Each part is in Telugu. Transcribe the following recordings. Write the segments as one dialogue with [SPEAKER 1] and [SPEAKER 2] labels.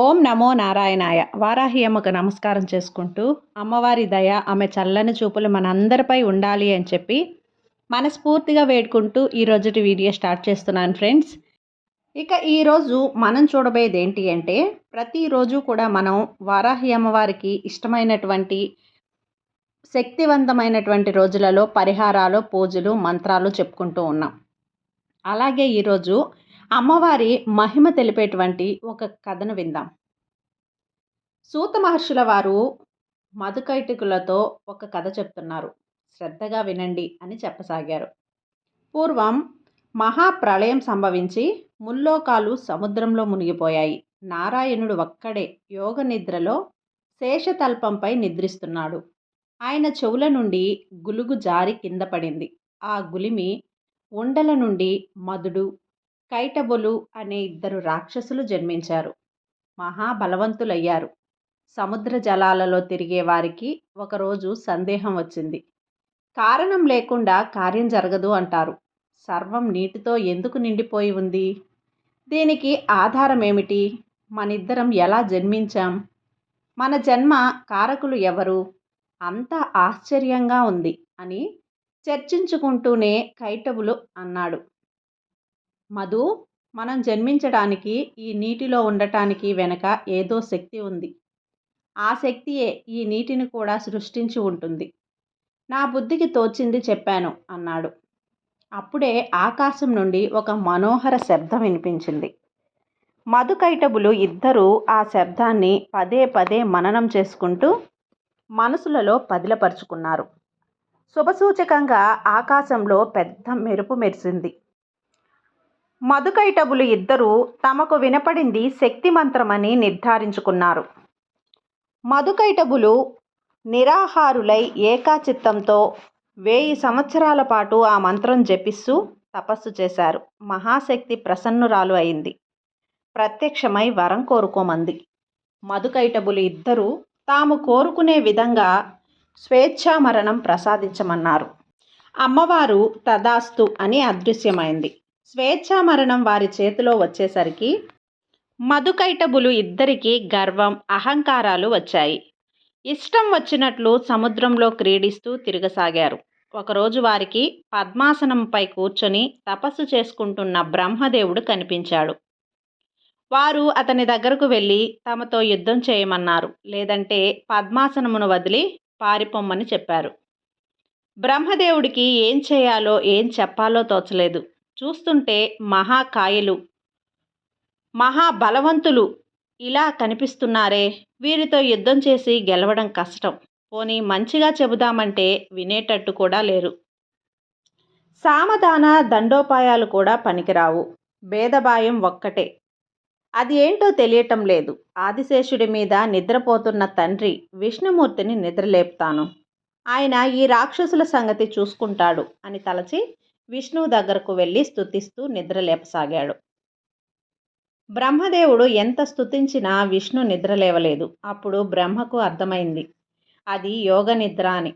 [SPEAKER 1] ఓం నమో నారాయణాయ. వారాహి అమ్మకు నమస్కారం చేసుకుంటూ అమ్మవారి దయ ఆమె చల్లని చూపులు మనందరిపై ఉండాలి అని చెప్పి మనస్ఫూర్తిగా వేడుకుంటూ ఈరోజుటి వీడియో స్టార్ట్ చేస్తున్నాను ఫ్రెండ్స్. ఇక ఈరోజు మనం చూడబోయేది ఏంటి అంటే ప్రతిరోజు కూడా మనం వారాహి అమ్మవారికి ఇష్టమైనటువంటి శక్తివంతమైనటువంటి రోజులలో పరిహారాలు పూజలు మంత్రాలు చెప్పుకుంటూ ఉన్నాం. అలాగే ఈరోజు అమ్మవారి మహిమ తెలిపేటువంటి ఒక కథను విందాం. సూత మహర్షుల వారు మధుకైటికులతో ఒక కథ చెప్తున్నారు. శ్రద్ధగా వినండి అని చెప్పసాగారు. పూర్వం మహాప్రళయం సంభవించి ముల్లోకాలు సముద్రంలో మునిగిపోయాయి. నారాయణుడు ఒక్కడే యోగ నిద్రలో శేషతల్పంపై నిద్రిస్తున్నాడు. ఆయన చెవుల నుండి గులుగు జారి కింద పడింది. ఆ గులిమి ఉండల నుండి మధుడు కైటబులు అనే ఇద్దరు రాక్షసులు జన్మించారు. మహాబలవంతులయ్యారు. సముద్ర జలాలలో తిరిగే వారికి ఒకరోజు సందేహం వచ్చింది. కారణం లేకుండా కార్యం జరగదు అంటారు. సర్వం నీటితో ఎందుకు నిండిపోయి ఉంది? దీనికి ఆధారం ఏమిటి మనిద్దరం ఎలా జన్మించాం? మన జన్మ కారకులు ఎవరు? అంత ఆశ్చర్యంగా ఉంది అని చర్చించుకుంటూనే కైటబులు అన్నాడు. మధు మనం జన్మించడానికి ఈ నీటిలో ఉండటానికి వెనక ఏదో శక్తి ఉంది. ఆ శక్తియే ఈ నీటిని కూడా సృష్టించి ఉంటుంది. నా బుద్ధికి తోచింది చెప్పాను అన్నాడు. అప్పుడే ఆకాశం నుండి ఒక మనోహర శబ్దం వినిపించింది. మధుకైటబులు ఇద్దరూ ఆ శబ్దాన్ని పదే పదే మననం చేసుకుంటూ మనసులలో పదిలపరుచుకున్నారు. శుభసూచకంగా ఆకాశంలో పెద్ద మెరుపు మెరిసింది. మధుకైటబులు ఇద్దరూ తమకు వినపడింది శక్తి మంత్రమని నిర్ధారించుకున్నారు. మధుకైటబులు నిరాహారులై ఏకాచిత్తంతో వేయి సంవత్సరాల పాటు ఆ మంత్రం జపిస్తూ తపస్సు చేశారు. మహాశక్తి ప్రసన్నురాలు అయింది. ప్రత్యక్షమై వరం కోరుకోమంది. మధుకైటబులు ఇద్దరూ తాము కోరుకునే విధంగా స్వేచ్ఛా మరణం ప్రసాదించమన్నారు. అమ్మవారు తదాస్తు అని అదృశ్యమైంది. స్వేచ్ఛా మరణం వారి చేతిలో వచ్చేసరికి మధుకైటబులు ఇద్దరికీ గర్వం అహంకారాలు వచ్చాయి. ఇష్టం వచ్చినట్లు సముద్రంలో క్రీడిస్తూ తిరగసాగారు. ఒకరోజు వారికి పద్మాసనంపై కూర్చొని తపస్సు చేసుకుంటున్న బ్రహ్మదేవుడు కనిపించాడు. వారు అతని దగ్గరకు వెళ్ళి తమతో యుద్ధం చేయమన్నారు. లేదంటే పద్మాసనమును వదిలి పారిపోమ్మని చెప్పారు. బ్రహ్మదేవుడికి ఏం చేయాలో ఏం చెప్పాలో తోచలేదు. చూస్తుంటే మహాకాయలు. మహాబలవంతులు ఇలా కనిపిస్తున్నారే. వీరితో యుద్ధం చేసి గెలవడం కష్టం. పోనీ మంచిగా చెబుదామంటే వినేటట్టు కూడా లేరు. సామధాన దండోపాయాలు కూడా పనికిరావు. భేదభాయం ఒక్కటే. అది ఏంటో తెలియటం లేదు. ఆదిశేషుడి మీద నిద్రపోతున్న తండ్రి విష్ణుమూర్తిని నిద్రలేపుతాను. ఆయన ఈ రాక్షసుల సంగతి చూసుకుంటాడు అని తలచి విష్ణువు దగ్గరకు వెళ్ళి స్థుతిస్తూ నిద్రలేపసాగాడు. బ్రహ్మదేవుడు ఎంత స్థుతించినా విష్ణు నిద్రలేవలేదు. అప్పుడు బ్రహ్మకు అర్థమైంది. అది యోగ నిద్ర అని.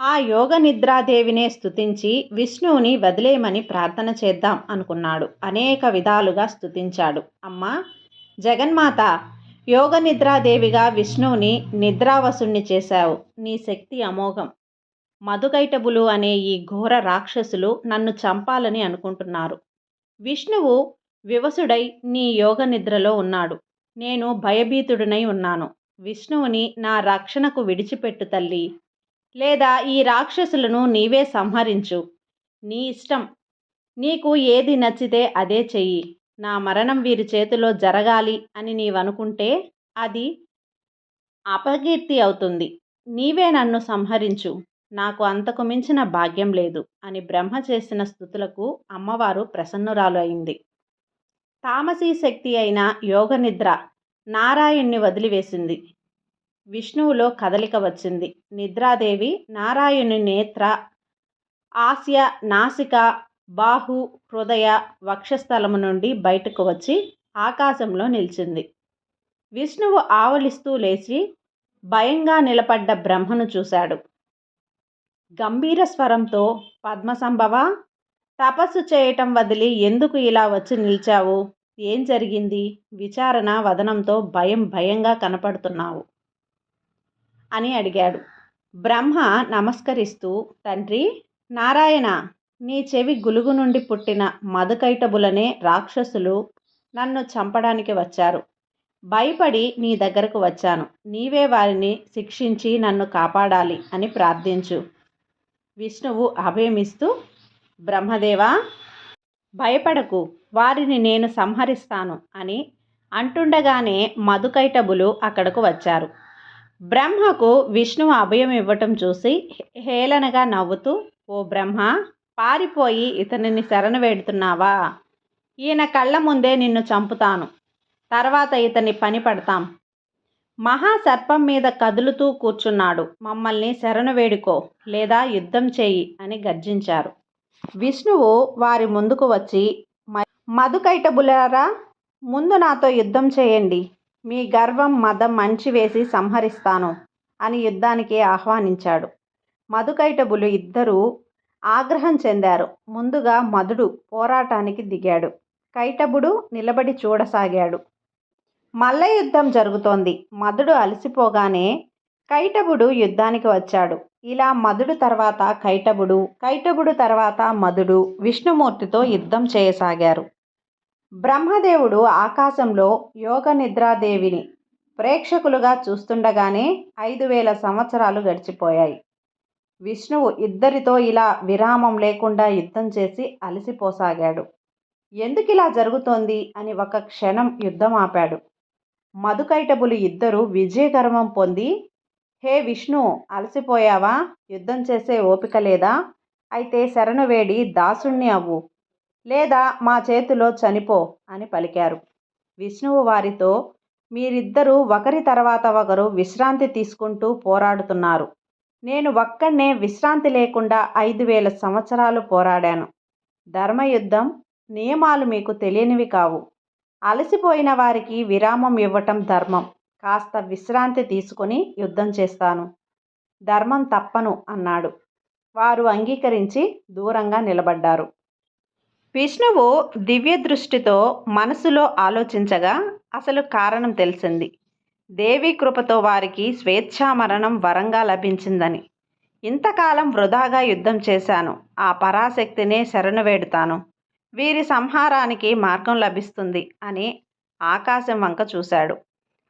[SPEAKER 1] ఆ యోగ నిద్రాదేవినే స్థుతించి విష్ణువుని వదిలేయమని ప్రార్థన చేద్దాం అనుకున్నాడు. అనేక విధాలుగా స్థుతించాడు అమ్మా! జగన్మాత! యోగ నిద్రాదేవిగా విష్ణువుని నిద్రావసుణ్ణి చేశావు. నీ శక్తి అమోఘం. మధుకైటబులు అనే ఈ ఘోర రాక్షసులు నన్ను చంపాలని అనుకుంటున్నారు. విష్ణువు వివసుడై నీ యోగ నిద్రలో ఉన్నాడు. నేను భయభీతుడినై ఉన్నాను. విష్ణువుని నా రక్షణకు విడిచిపెట్టు తల్లి. లేదా ఈ రాక్షసులను నీవే సంహరించు. నీ ఇష్టం. నీకు ఏది నచ్చితే అదే చెయ్యి. నా మరణం వీరి చేతిలో జరగాలి అని నీవనుకుంటే అది అపకీర్తి అవుతుంది. నీవే నన్ను సంహరించు. నాకు అంతకు మించిన భాగ్యం లేదు అని బ్రహ్మ చేసిన స్థుతులకు అమ్మవారు ప్రసన్నురాలు అయింది తామసీ శక్తి అయిన యోగ నిద్ర నారాయణ్ణి వదిలివేసింది. విష్ణువులో కదలిక వచ్చింది. నిద్రాదేవి నారాయణుని నేత్ర ఆస్య నాసిక బాహు హృదయ వక్షస్థలము నుండి బయటకు వచ్చి ఆకాశంలో నిలిచింది. విష్ణువు ఆవలిస్తూ లేచి భయంగా నిలబడ్డ బ్రహ్మను చూశాడు. గంభీర స్వరంతో పద్మసంభవ తపస్సు చేయటం వదిలి ఎందుకు ఇలా వచ్చి నిలిచావు? ఏం జరిగింది? విచారణ వదనంతో భయం భయంగా కనపడుతున్నావు అని అడిగాడు. బ్రహ్మ నమస్కరిస్తూ తండ్రి నారాయణ నీ చెవి గులుగు నుండి పుట్టిన మధుకైటబులనే రాక్షసులు నన్ను చంపడానికి వచ్చారు. భయపడి నీ దగ్గరకు వచ్చాను. నీవే వారిని శిక్షించి నన్ను కాపాడాలి అని ప్రార్థించు. విష్ణువు అభయమిస్తూ బ్రహ్మదేవా భయపడకు వారిని నేను సంహరిస్తాను అని అంటుండగానే మధుకైటబులు అక్కడకు వచ్చారు. బ్రహ్మకు విష్ణువు అభయం ఇవ్వటం చూసి హేళనగా నవ్వుతూ ఓ బ్రహ్మ పారిపోయి ఇతనిని శరణ వేడుతున్నావా? ఈయన కళ్ళ ముందే నిన్ను చంపుతాను. తర్వాత ఇతని పని పడతాం. మహాసర్పం మీద కదులుతూ కూర్చున్నాడు. మమ్మల్ని శరణు వేడుకో లేదా యుద్ధం చేయి అని గర్జించారు. విష్ణువు వారి ముందుకు వచ్చి మధుకైటబులారా ముందు నాతో యుద్ధం చేయండి. మీ గర్వం మదం మంచివేసి సంహరిస్తాను అని యుద్ధానికి ఆహ్వానించాడు. మధుకైటబులు ఇద్దరూ ఆగ్రహం చెందారు. ముందుగా మధుడు పోరాటానికి దిగాడు. కైటబుడు నిలబడి చూడసాగాడు. మల్ల యుద్ధం జరుగుతోంది. మధుడు అలసిపోగానే కైటబుడు యుద్ధానికి వచ్చాడు. ఇలా మధుడు తర్వాత కైటబుడు కైటబుడు తర్వాత మధుడు విష్ణుమూర్తితో యుద్ధం చేయసాగారు. బ్రహ్మదేవుడు ఆకాశంలో యోగ నిద్రాదేవిని ప్రేక్షకులుగా చూస్తుండగానే ఐదు వేల సంవత్సరాలు గడిచిపోయాయి. విష్ణువు ఇద్దరితో ఇలా విరామం లేకుండా యుద్ధం చేసి అలసిపోసాగాడు. ఎందుకిలా జరుగుతోంది అని ఒక క్షణం యుద్ధం ఆపాడు. మధుకైటబులు ఇద్దరు విజయగర్వం పొంది హే విష్ణు అలసిపోయావా? యుద్ధం చేసే ఓపిక లేదా? అయితే శరణు వేడి దాసుణ్ణి అవ్వు. లేదా మా చేతిలో చనిపో అని పలికారు. విష్ణువు వారితో మీరిద్దరూ ఒకరి తర్వాత ఒకరు విశ్రాంతి తీసుకుంటూ పోరాడుతున్నారు. నేను ఒక్కనే విశ్రాంతి లేకుండా ఐదు వేల సంవత్సరాలు పోరాడాను. ధర్మయుద్ధం నియమాలు మీకు తెలియనివి కావు. అలసిపోయిన వారికి విరామం ఇవ్వటం ధర్మం. కాస్త విశ్రాంతి తీసుకొని యుద్ధం చేస్తాను. ధర్మం తప్పను అన్నాడు. వారు అంగీకరించి దూరంగా నిలబడ్డారు. విష్ణువు దివ్య దృష్టితో మనసులో ఆలోచించగా అసలు కారణం తెలిసింది. దేవి కృపతో వారికి స్వేచ్ఛామరణం వరంగా లభించిందని. ఇంతకాలం వృధాగా యుద్ధం చేశాను. ఆ పరాశక్తినే శరణు వేడుతాను. వీరి సంహారానికి మార్గం లభిస్తుంది అని ఆకాశం వంక చూశాడు.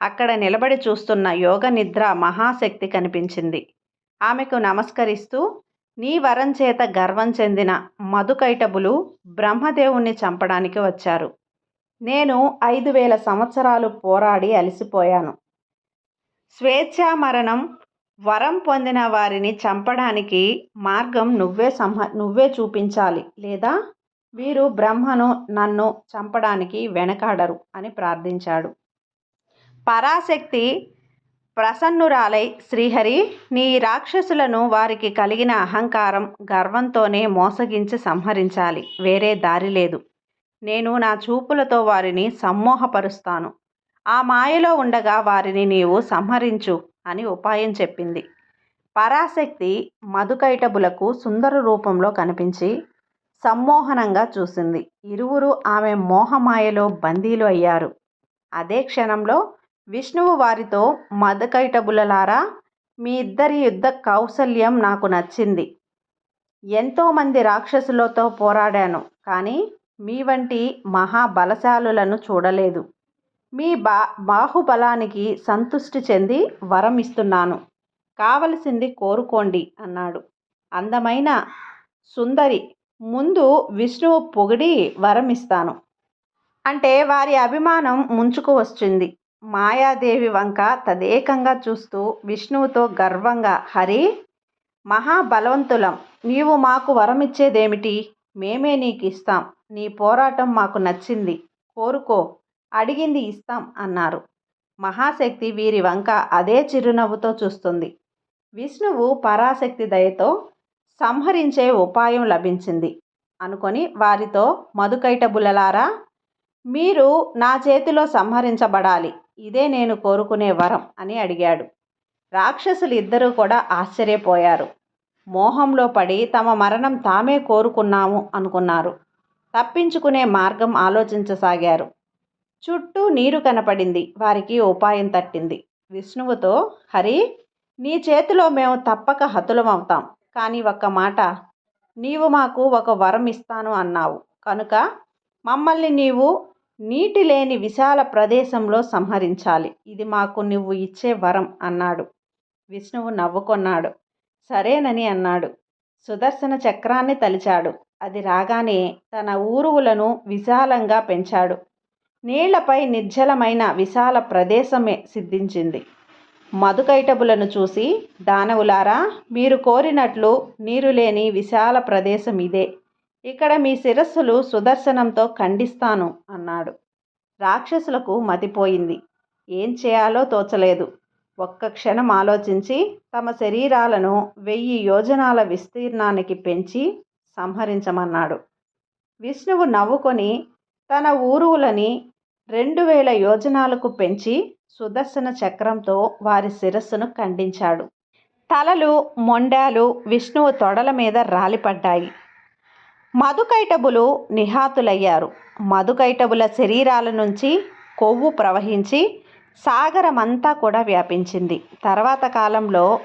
[SPEAKER 1] అక్కడ నిలబడి చూస్తున్న యోగ నిద్ర మహాశక్తి కనిపించింది. ఆమెకు నమస్కరిస్తూ నీ వరం చేత గర్వం చెందిన మధుకైటబులు బ్రహ్మదేవుణ్ణి చంపడానికి వచ్చారు. నేను ఐదు వేల సంవత్సరాలు పోరాడి అలసిపోయాను. స్వేచ్ఛా మరణం వరం పొందిన వారిని చంపడానికి మార్గం నువ్వే సంహ నువ్వే చూపించాలి లేదా? వీరు బ్రహ్మను నన్ను చంపడానికి వెనకాడరు అని ప్రార్థించాడు. పరాశక్తి ప్రసన్నురాలై శ్రీహరి నీ రాక్షసులను వారికి కలిగిన అహంకారం గర్వంతోనే మోసగించి సంహరించాలి. వేరే దారి లేదు. నేను నా చూపులతో వారిని సమ్మోహపరుస్తాను. ఆ మాయలో ఉండగా వారిని నీవు సంహరించు అని ఉపాయం చెప్పింది. పరాశక్తి మధుకైటబులకు సుందర రూపంలో కనిపించి సమ్మోహనంగా చూసింది. ఇరువురు ఆమె మోహమాయలో బందీలు అయ్యారు. అదే క్షణంలో విష్ణువు వారితో మదకైటబులలారా మీ ఇద్దరి యుద్ధ కౌశల్యం నాకు నచ్చింది. ఎంతోమంది రాక్షసులతో పోరాడాను కానీ మీ వంటి మహాబలశాలులను చూడలేదు. మీ బా బాహుబలానికి సంతుష్టి చెంది వరం ఇస్తున్నాను. కావలసింది కోరుకోండి అన్నాడు. అందమైన సుందరి ముందు విష్ణువు పొగిడి వరం ఇస్తాను అంటే వారి అభిమానం ముంచుకు వచ్చింది మాయాదేవి వంక తదేకంగా చూస్తూ విష్ణువుతో గర్వంగా హరి మహాబలవంతులం నీవు మాకు వరమిచ్చేదేమిటి? మేమే నీకు ఇస్తాం నీ పోరాటం మాకు నచ్చింది. కోరుకో. అడిగింది ఇస్తాం అన్నారు. మహాశక్తి వీరి వంక అదే చిరునవ్వుతో చూస్తుంది. విష్ణువు పరాశక్తి దయతో సంహరించే ఉపాయం లభించింది. అనుకొని వారితో మధుకైటబులలారా మీరు నా చేతిలో సంహరించబడాలి. ఇదే నేను కోరుకునే వరం అని అడిగాడు. రాక్షసులు ఇద్దరూ కూడా ఆశ్చర్యపోయారు. మోహంలో పడి తమ మరణం తామే కోరుకున్నాము అనుకున్నారు. తప్పించుకునే మార్గం ఆలోచించసాగారు. చుట్టూ నీరు కనపడింది. వారికి ఉపాయం తట్టింది. విష్ణువుతో హరి నీ చేతిలో మేము తప్పక హతులమవుతాం. కానీ ఒక్క మాట. నీవు మాకు ఒక వరం ఇస్తాను అన్నావు. కనుక మమ్మల్ని నీవు నీటి లేని విశాల ప్రదేశంలో సంహరించాలి. ఇది మాకు నువ్వు ఇచ్చే వరం అన్నాడు. విష్ణువు నవ్వుకొన్నాడు. సరేనని అన్నాడు. సుదర్శన చక్రాన్ని తలిచాడు. అది రాగానే తన ఊరువులను విశాలంగా పెంచాడు. నీళ్ళపై నిర్జలమైన విశాల ప్రదేశమే సిద్ధించింది. మధుకైటబులను చూసి దానవులారా మీరు కోరినట్లు నీరు లేని విశాల ప్రదేశం ఇదే. ఇక్కడ మీ శిరస్సులు సుదర్శనంతో ఖండిస్తాను అన్నాడు. రాక్షసులకు మతిపోయింది. ఏం చేయాలో తోచలేదు. ఒక్క క్షణం ఆలోచించి తమ శరీరాలను వెయ్యి యోజనాల విస్తీర్ణానికి పెంచి సంహరించమన్నాడు. విష్ణువు నవ్వుకొని తన ఊరువులని రెండు వేల యోజనాలకు పెంచి సుదర్శన చక్రంతో వారి శిరస్సును ఖండించాడు. తలలు మొండాలు విష్ణువు తొడల మీద రాలిపడ్డాయి. మధుకైటబులు నిహాతులయ్యారు. మధుకైటబుల శరీరాల నుంచి కొవ్వు ప్రవహించి సాగరమంతా కూడా వ్యాపించింది. తర్వాత కాలంలో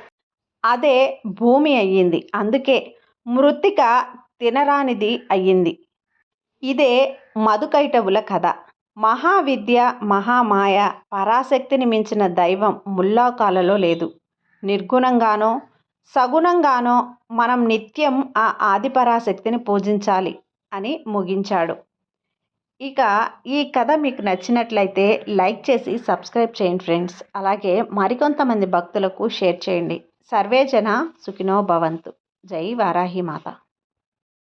[SPEAKER 1] అదే భూమి అయ్యింది. అందుకే మృతిక తినరానిది అయ్యింది. ఇదే మధుకైటవుల కథ. మహావిద్య మహామాయ పరాశక్తిని మించిన దైవం ముల్లాకాలలో లేదు. నిర్గుణంగానో సగుణంగానో మనం నిత్యం ఆ ఆదిపరాశక్తిని పూజించాలి అని ముగించాడు. ఇక ఈ కథ మీకు నచ్చినట్లయితే లైక్ చేసి సబ్స్క్రైబ్ చేయండి ఫ్రెండ్స్. అలాగే మరికొంతమంది భక్తులకు షేర్ చేయండి. సర్వేజన సుఖినో భవంతు. జై వారాహి మాత.